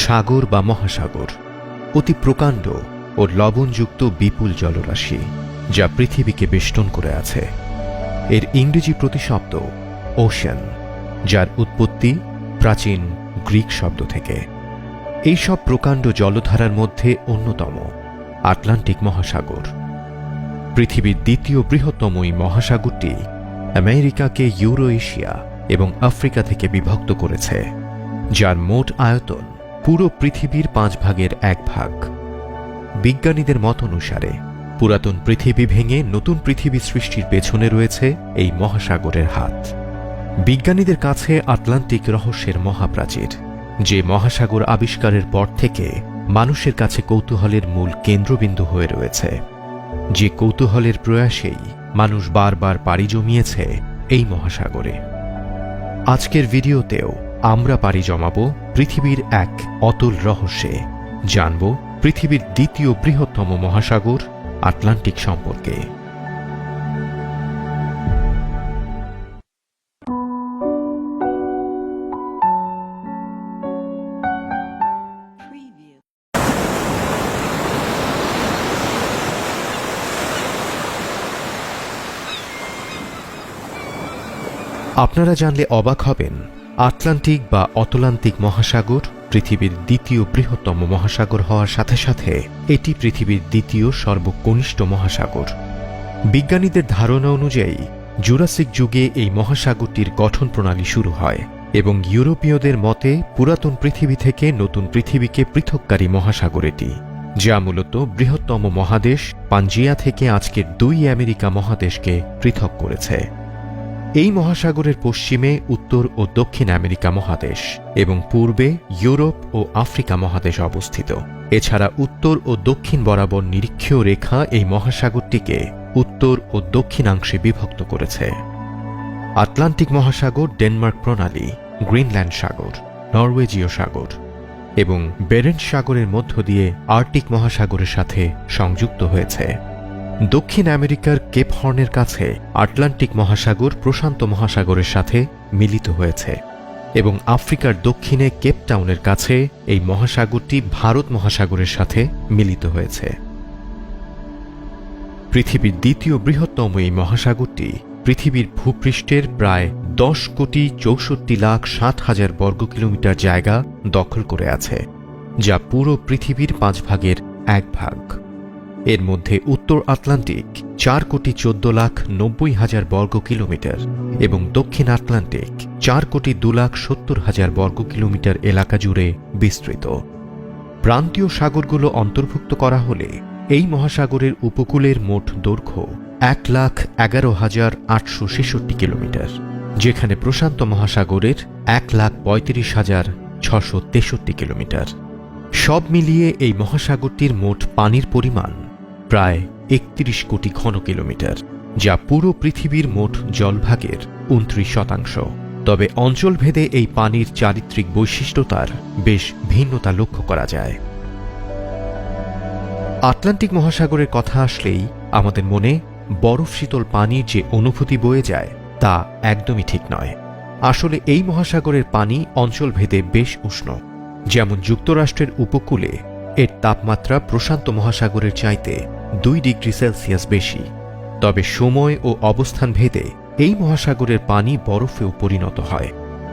সাগর বা মহাসাগর, অতি প্রকাণ্ড ও লবণযুক্ত বিপুল জলরাশি, যা পৃথিবীকে বেষ্টন করে আছে। এর ইংরেজি প্রতিশব্দ ওশেন, যার উৎপত্তি প্রাচীন গ্রিক শব্দ থেকে। এই সব প্রকাণ্ড জলধারার মধ্যে অন্যতম আটলান্টিক মহাসাগর। পৃথিবীর দ্বিতীয় বৃহত্তম এই মহাসাগরটি আমেরিকাকে ইউরো এশিয়া এবং আফ্রিকা থেকে বিভক্ত করেছে, যার মোট আয়তন পুরো পৃথিবীর পাঁচ ভাগের এক ভাগ। বিজ্ঞানীদের মত অনুসারে, পুরাতন পৃথিবী ভেঙে নতুন পৃথিবী সৃষ্টির পেছনে রয়েছে এই মহাসাগরের হাত। বিজ্ঞানীদের কাছে আটলান্টিক রহস্যের মহাপ্রাচীর, যে মহাসাগর আবিষ্কারের পর থেকে মানুষের কাছে কৌতূহলের মূল কেন্দ্রবিন্দু হয়ে রয়েছে। যে কৌতূহলের প্রয়াসেই মানুষ বারবার পাড়ি জমিয়েছে এই মহাসাগরে। আজকের ভিডিওতেও আমরা পারি জমাব পৃথিবীর এক অতুল রহস্যে। জানব পৃথিবীর দ্বিতীয় বৃহত্তম মহাসাগর, আটলান্টিক সম্পর্কে। আপনারা জানলে অবাক হবেন আটলান্টিক বা অতলান্তিক মহাসাগর পৃথিবীর দ্বিতীয় বৃহত্তম মহাসাগর হওয়ার সাথে সাথে এটি পৃথিবীর দ্বিতীয় সর্বকনিষ্ঠ মহাসাগর। বিজ্ঞানীদের ধারণা অনুযায়ী, জুরাসিক যুগে এই মহাসাগরটির গঠন প্রণালী শুরু হয় এবং ইউরোপীয়দের মতে পুরাতন পৃথিবী থেকে নতুন পৃথিবীকে পৃথককারী মহাসাগর এটি, যা মূলত বৃহত্তম মহাদেশ পাঞ্জিয়া থেকে আজকের দুই আমেরিকা মহাদেশকে পৃথক করেছে। এই মহাসাগরের পশ্চিমে, উত্তর ও দক্ষিণ আমেরিকা মহাদেশ এবং পূর্বে ইউরোপ ও আফ্রিকা মহাদেশ অবস্থিত। এছাড়া উত্তর ও দক্ষিণ বরাবর নিরীক্ষীয় রেখা এই মহাসাগরটিকে উত্তর ও দক্ষিণাংশে বিভক্ত করেছে। আটলান্টিক মহাসাগর, ডেনমার্ক প্রণালী, গ্রিনল্যান্ড সাগর, নরওয়েজীয় সাগর এবং বেরেন্ট সাগরের মধ্য দিয়ে আর্কটিক মহাসাগরের সাথে সংযুক্ত হয়েছে। দক্ষিণ আমেরিকার কেপ হর্নের কাছে আটলান্টিক মহাসাগর প্রশান্ত মহাসাগরের সাথে মিলিত হয়েছে এবং আফ্রিকার দক্ষিণে কেপ টাউনের কাছে এই মহাসাগরটি ভারত মহাসাগরের সাথে মিলিত হয়েছে। পৃথিবীর দ্বিতীয় বৃহত্তম এই মহাসাগরটি পৃথিবীর ভূপৃষ্ঠের প্রায় দশ কোটি চৌষট্টি লাখ সাত হাজার বর্গ কিলোমিটার জায়গা দখল করে আছে, যা পুরো পৃথিবীর পাঁচ ভাগের এক ভাগ। এর মধ্যে উত্তর আটলান্টিক চার কোটি চোদ্দ লাখ নব্বই হাজার বর্গ কিলোমিটার এবং দক্ষিণ আটলান্টিক চার কোটি দু লাখ সত্তর হাজার বর্গ কিলোমিটার এলাকা জুড়ে বিস্তৃত। প্রান্তীয় সাগরগুলো অন্তর্ভুক্ত করা হলে এই মহাসাগরের উপকূলের মোট দৈর্ঘ্য এক লাখ এগারো হাজার আটশো ছেষট্টি কিলোমিটার, যেখানে প্রশান্ত মহাসাগরের এক লাখ পঁয়ত্রিশ হাজার ছশো তেষট্টি কিলোমিটার। সব মিলিয়ে এই মহাসাগরটির মোট পানির পরিমাণ প্রায় একত্রিশ কোটি ঘন কিলোমিটার যা পুরো পৃথিবীর মোট জলভাগের উনত্রিশ শতাংশ। তবে অঞ্চলভেদে এই পানির চারিত্রিক বৈশিষ্ট্যতার বেশ ভিন্নতা লক্ষ্য করা যায়। আটলান্টিক মহাসাগরের কথা আসলেই আমাদের মনে বরফ শীতল পানির যে অনুভূতি বয়ে যায়, তা একদমই ঠিক নয়। আসলে এই মহাসাগরের পানি অঞ্চলভেদে বেশ উষ্ণ। যেমন যুক্তরাষ্ট্রের উপকূলে এর তাপমাত্রা প্রশান্ত মহাসাগরের চাইতে দুই ডিগ্রি সেলসিয়াস বেশি। তবে সময় ও অবস্থান ভেদে এই মহাসাগরের পানি বরফেও পরিণত হয়।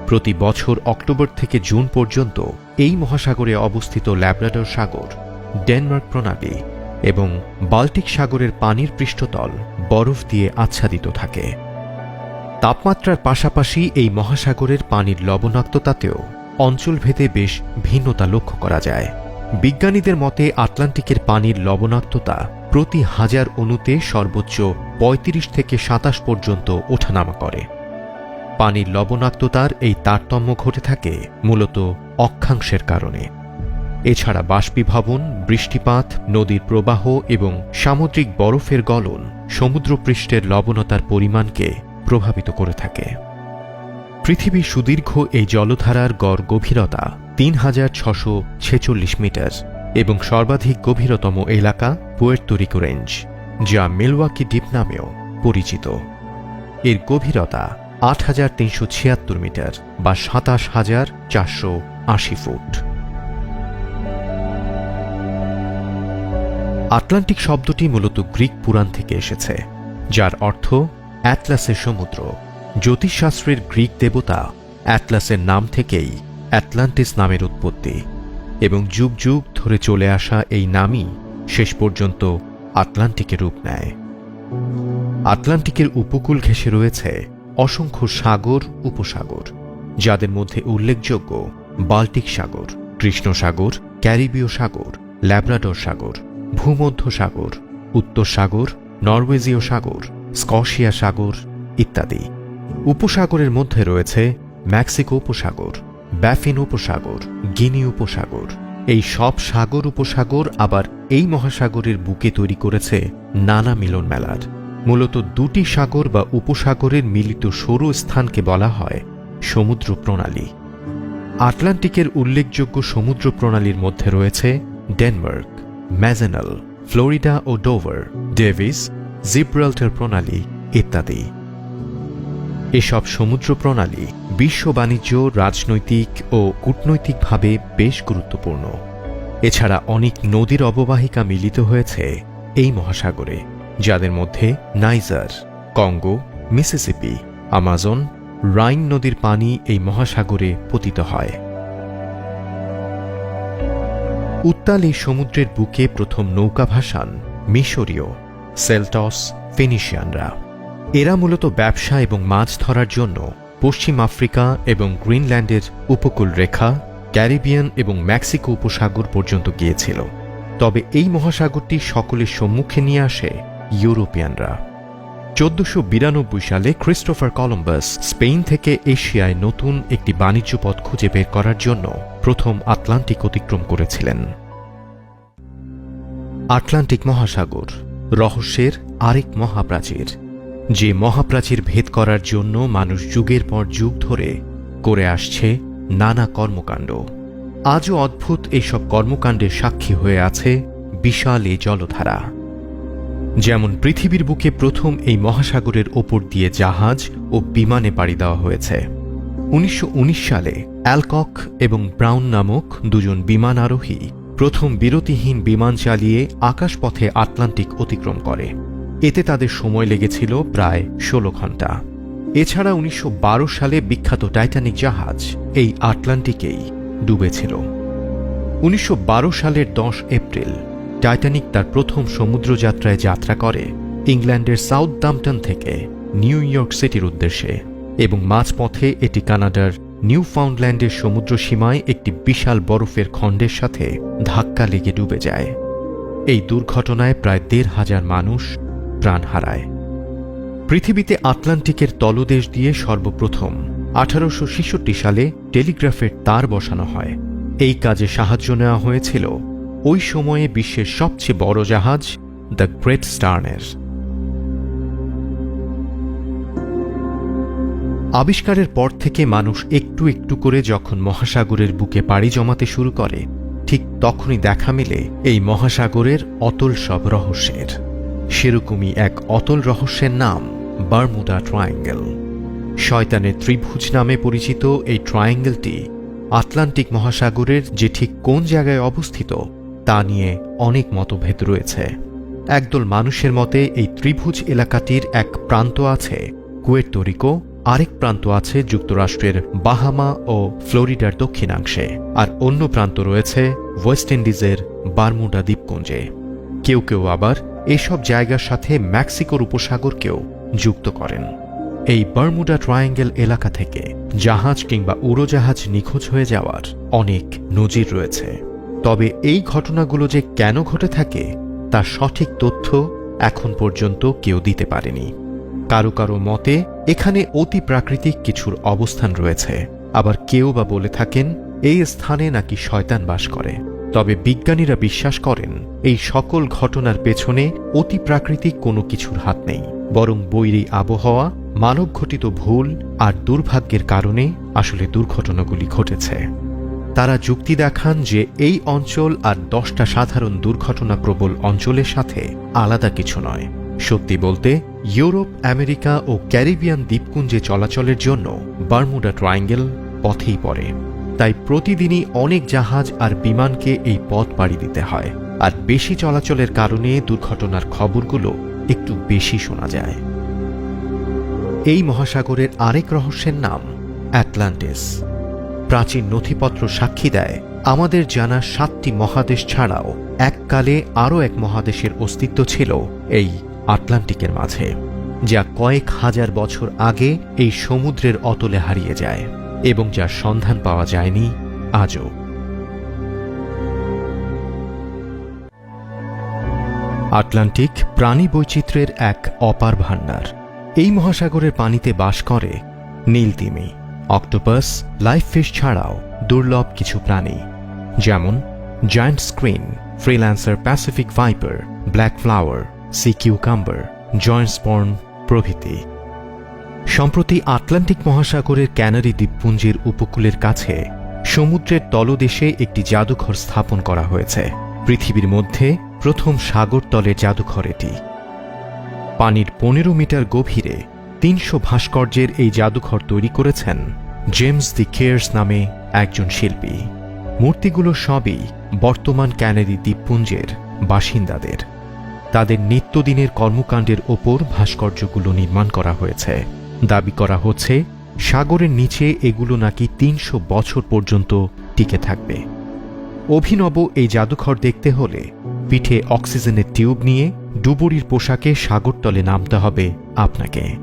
প্রতি বছর অক্টোবর থেকে জুন পর্যন্ত এই মহাসাগরে অবস্থিত ল্যাব্রাডর সাগর, ডেনমার্ক প্রণালী এবং বাল্টিক সাগরের পানির পৃষ্ঠতল বরফ দিয়ে আচ্ছাদিত থাকে। তাপমাত্রার পাশাপাশি এই মহাসাগরের পানির লবণাক্ততাতেও অঞ্চলভেদে বেশ ভিন্নতা লক্ষ্য করা যায়। বিজ্ঞানীদের মতে আটলান্টিকের পানির লবণাক্ততা প্রতি হাজার অণুতে সর্বোচ্চ ৩৫ থেকে সাতাশ পর্যন্ত ওঠানামা করে। পানির লবণাক্ততার এই তারতম্য ঘটে থাকে মূলত অক্ষাংশের কারণে। এছাড়া বাষ্পীভবন, বৃষ্টিপাত, নদীর প্রবাহ এবং সামুদ্রিক বরফের গলন সমুদ্রপৃষ্ঠের লবণতার পরিমাণকে প্রভাবিত করে থাকে। পৃথিবীর সুদীর্ঘ এই জলধারার গড় গভীরতা তিন হাজার ছশো ছেচল্লিশ মিটার। এবং সর্বাধিক গভীরতম এলাকা পুয়ের্তরিকো রেঞ্জ যা মেলওয়াকি দ্বীপ নামেও পরিচিত। এর গভীরতা আট হাজার তিনশো ছিয়াত্তর মিটার বা সাতাশ হাজার চারশো আশি ফুট। আটলান্টিক শব্দটি মূলত গ্রিক পুরাণ থেকে এসেছে, যার অর্থ অ্যাটলাসের সমুদ্র জ্যোতিষশাস্ত্রের গ্রিক দেবতা অ্যাটলাসের নাম থেকেই অ্যাটলান্টিস নামের উৎপত্তি, এবং যুগ যুগ ধরে চলে আসা এই নামই শেষ পর্যন্ত আটলান্টিকের রূপ নেয়। আটলান্টিকের উপকূল ঘেঁষে রয়েছে অসংখ্য সাগর, উপসাগর, যাদের মধ্যে উল্লেখযোগ্য বাল্টিক সাগর, কৃষ্ণ সাগর, ক্যারিবীয় সাগর, ল্যাব্রাডর সাগর, ভূমধ্য সাগর, উত্তর সাগর, নরওয়েজীয় সাগর, স্কশিয়া সাগর ইত্যাদি। উপসাগরের মধ্যে রয়েছে মেক্সিকো উপসাগর, ব্যাফিন উপসাগর, গিনি উপসাগর। এই সব সাগর উপসাগর আবার এই মহাসাগরের বুকে তৈরি করেছে নানা মিলন মেলার মূলত দুটি সাগর বা উপসাগরের মিলিত সরু স্থানকে বলা হয় সমুদ্র প্রণালী। আটলান্টিকের উল্লেখযোগ্য সমুদ্র প্রণালীর মধ্যে রয়েছে ডেনমার্ক, ম্যাজেনাল, ফ্লোরিডা ও ডোভার, ডেভিস, জিব্রাল্টার প্রণালী ইত্যাদি। এসব সমুদ্র প্রণালী বিশ্ব বাণিজ্য, রাজনৈতিক ও কূটনৈতিকভাবে বেশ গুরুত্বপূর্ণ। এছাড়া অনেক নদীর অববাহিকা মিলিত হয়েছে এই মহাসাগরে, যাদের মধ্যে Niger, Congo, Mississippi, Amazon, Rhine নদীর পানি এই মহাসাগরে পতিত হয়। উত্তাল এই সমুদ্রের বুকে প্রথম নৌকা ভাসান মিশরীয়, সেলটস, ফিনিশিয়ানরা। এরা মূলত ব্যবসা এবং মাছ ধরার জন্য পশ্চিম আফ্রিকা এবং গ্রিনল্যান্ডের উপকূল রেখা ক্যারিবিয়ান এবং মেক্সিকো উপসাগর পর্যন্ত গিয়েছিল। তবে এই মহাসাগরটি সকলের সম্মুখে নিয়ে আসে ইউরোপিয়ানরা। চোদ্দশো বিরানব্বই সালে ক্রিস্টোফার কলম্বাস স্পেন থেকে এশিয়ায় নতুন একটি বাণিজ্য পথ খুঁজে বের করার জন্য প্রথম আটলান্টিক অতিক্রম করেছিলেন। আটলান্টিক মহাসাগর, রহস্যের আরেক মহাপ্রাচীর। যে মহাপ্রাচীর ভেদ করার জন্য মানুষ যুগের পর যুগ ধরে করে আসছে নানা কর্মকাণ্ড। আজও অদ্ভুত এইসব কর্মকাণ্ডের সাক্ষী হয়ে আছে বিশাল এই জলধারা। যেমন পৃথিবীর বুকে প্রথম এই মহাসাগরের ওপর দিয়ে জাহাজ ও বিমানে পাড়ি দেওয়া হয়েছে। উনিশশো উনিশ সালে অ্যালকক এবং ব্রাউন নামক দুজন বিমান আরোহী প্রথম বিরতিহীন বিমান চালিয়ে আকাশপথে আটলান্টিক অতিক্রম করে। এতে তাদের সময় লেগেছিল প্রায় ১৬ ঘণ্টা। এছাড়া উনিশশো বারো সালে বিখ্যাত টাইটানিক জাহাজ, এই আটলান্টিকেই ডুবেছিল। উনিশশো বারো সালের দশ এপ্রিল, টাইটানিক তার প্রথম সমুদ্রযাত্রায় যাত্রা করে ইংল্যান্ডের সাউথ দাম্পটন থেকে নিউ ইয়র্ক সিটির উদ্দেশ্যে এবং মাঝপথে এটি কানাডার নিউ ফাউন্ডল্যান্ডের সমুদ্র সীমায় একটি বিশাল বরফের খণ্ডের সাথে ধাক্কা লেগে ডুবে যায়। এই দুর্ঘটনায় প্রায় দেড় হাজার মানুষ প্রাণ হারায়। পৃথিবীতে আটলান্টিকের তলদেশ দিয়ে সর্বপ্রথম আঠারোশো ছেষট্টি সালে টেলিগ্রাফের তার বসানো হয়। এই কাজে সাহায্য নেওয়া হয়েছিল ওই সময়ে বিশ্বের সবচেয়ে বড় জাহাজ, দ্য গ্রেট স্টার্নের। আবিষ্কারের পর থেকে মানুষ একটু একটু করে যখন মহাসাগরের বুকে পাড়ি জমাতে শুরু করে, ঠিক তখনই দেখা মেলে এই মহাসাগরের অতল সব রহস্যের। সেরকমই এক অতল রহস্যের নাম বারমুডা ট্রায়াঙ্গেল। শয়তানের ত্রিভুজ নামে পরিচিত এই ট্রায়াঙ্গেলটি আটলান্টিক মহাসাগরের যে ঠিক কোন জায়গায় অবস্থিত তা নিয়ে অনেক মতভেদ রয়েছে। একদল মানুষের মতে এই ত্রিভুজ এলাকাটির এক প্রান্ত আছে কুয়ের্তোরিকো আরেক প্রান্ত আছে যুক্তরাষ্ট্রের বাহামা ও ফ্লোরিডার দক্ষিণাংশে, আর অন্য প্রান্ত রয়েছে ওয়েস্ট ইন্ডিজের বারমুডা দ্বীপপুঞ্জে। কেউ কেউ আবার এসব জায়গার সাথে মেক্সিকোর উপসাগরকেও যুক্ত করেন। এই বারমুডা ট্রায়াঙ্গেল এলাকা থেকে জাহাজ কিংবা উড়োজাহাজ নিখোঁজ হয়ে যাওয়ার অনেক নজির রয়েছে। তবে এই ঘটনাগুলো যে কেন ঘটে থাকে, তার সঠিক তথ্য এখন পর্যন্ত কেউ দিতে পারেনি। কারও কারও মতে, এখানে অতি প্রাকৃতিক কিছুর অবস্থান রয়েছে। আবার কেউ বা বলে থাকেন, এই স্থানে নাকি শয়তান বাস করে। তবে বিজ্ঞানীরা বিশ্বাস করেন, এই সকল ঘটনার পেছনে অতি প্রাকৃতিক কোনো কিছুর হাত নেই, বরং বৈরী আবহাওয়া, মানবঘটিত ভুল আর দুর্ভাগ্যের কারণে আসলে দুর্ঘটনাগুলি ঘটেছে। তারা যুক্তি দেখান যে এই অঞ্চল আর দশটা সাধারণ দুর্ঘটনা প্রবল অঞ্চলের সাথে আলাদা কিছু নয়। সত্যি বলতে, ইউরোপ, আমেরিকা ও ক্যারিবিয়ান দ্বীপপুঞ্জে চলাচলের জন্য বার্মুডা ট্রায়াঙ্গেল পথেই পড়ে। তাই প্রতিদিনই অনেক জাহাজ আর বিমানকে এই পথ পাড়ি দিতে হয়। আর বেশি চলাচলের কারণে দুর্ঘটনার খবরগুলো একটু বেশি শোনা যায়। এই মহাসাগরের আরেক রহস্যের নাম, অ্যাটলান্টিস। প্রাচীন নথিপত্র সাক্ষী দেয়, আমাদের জানা সাতটি মহাদেশ ছাড়াও এককালে আরও এক মহাদেশের অস্তিত্ব ছিল এই আটলান্টিকের মাঝে, যা কয়েক হাজার বছর আগে এই সমুদ্রের অতলে হারিয়ে যায়। এবং যার সন্ধান পাওয়া যায়নি, আজও। আটলান্টিক প্রাণী বৈচিত্র্যের এক অপার ভাণ্ডার। এই মহাসাগরের পানিতে বাস করে নীলতিমি অক্টোপাস লাইফ ফিশ ছাড়াও দুর্লভ কিছু প্রাণী, যেমন giant screen freelancer Pacific viper black flower sea cucumber joint spawn প্রভৃতি। সম্প্রতি আটলান্টিক মহাসাগরের ক্যানারি দ্বীপপুঞ্জের উপকূলের কাছে সমুদ্রের তলদেশে একটি জাদুঘর স্থাপন করা হয়েছে। পৃথিবীর মধ্যে প্রথম সাগরতলের জাদুঘর এটি। পানির পনেরো মিটার গভীরে তিনশো ভাস্কর্যের এই জাদুঘর তৈরি করেছেন জেমস দি কেয়ার্স নামে একজন শিল্পী। মূর্তিগুলো সবই বর্তমান ক্যানারি দ্বীপপুঞ্জের বাসিন্দাদের। তাদের নিত্যদিনের কর্মকাণ্ডের ওপর ভাস্কর্যগুলো নির্মাণ করা হয়েছে। দাবি করা হচ্ছে, সাগরের নিচে এগুলো নাকি তিনশো বছর পর্যন্ত টিকে থাকবে। অভিনব এই জাদুঘর দেখতে হলে পিঠে অক্সিজেনের টিউব নিয়ে ডুবুরির পোশাকে সাগরতলে নামতে হবে আপনাকে।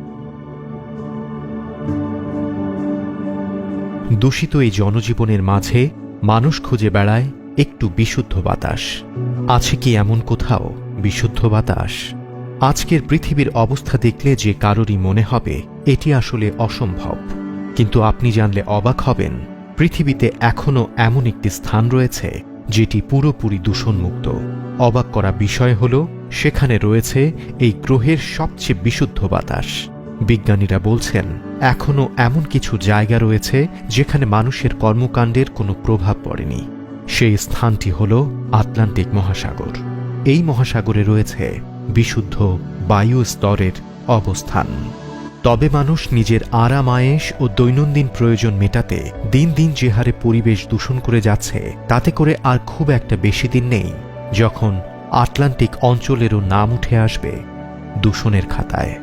দূষিত এই জনজীবনের মাঝে মানুষ খুঁজে বেড়ায় একটু বিশুদ্ধ বাতাস। আছে কি এমন কোথাও বিশুদ্ধ বাতাস? আজকের পৃথিবীর অবস্থা দেখলে যে কারোরই মনে হবে এটি আসলে অসম্ভব। কিন্তু আপনি জানলে অবাক হবেন, পৃথিবীতে এখনও এমন একটি স্থান রয়েছে, যেটি পুরোপুরি দূষণমুক্ত। অবাক করা বিষয় হল, সেখানে রয়েছে এই গ্রহের সবচেয়ে বিশুদ্ধ বাতাস। বিজ্ঞানীরা বলছেন, এখনও এমন কিছু জায়গা রয়েছে, যেখানে মানুষের কর্মকাণ্ডের কোনো প্রভাব পড়েনি। সেই স্থানটি হল আটলান্টিক মহাসাগর। এই মহাসাগরে রয়েছে বিশুদ্ধ বায়ু স্তরের অবস্থান। তবে মানুষ নিজের আরাম আয়েস ও দৈনন্দিন প্রয়োজন মেটাতে দিন দিন যে হারে পরিবেশ দূষণ করে যাচ্ছে, তাতে করে আর খুব একটা বেশি দিন নেই, যখন আটলান্টিক অঞ্চলেরও নাম উঠে আসবে দূষণের খাতায়।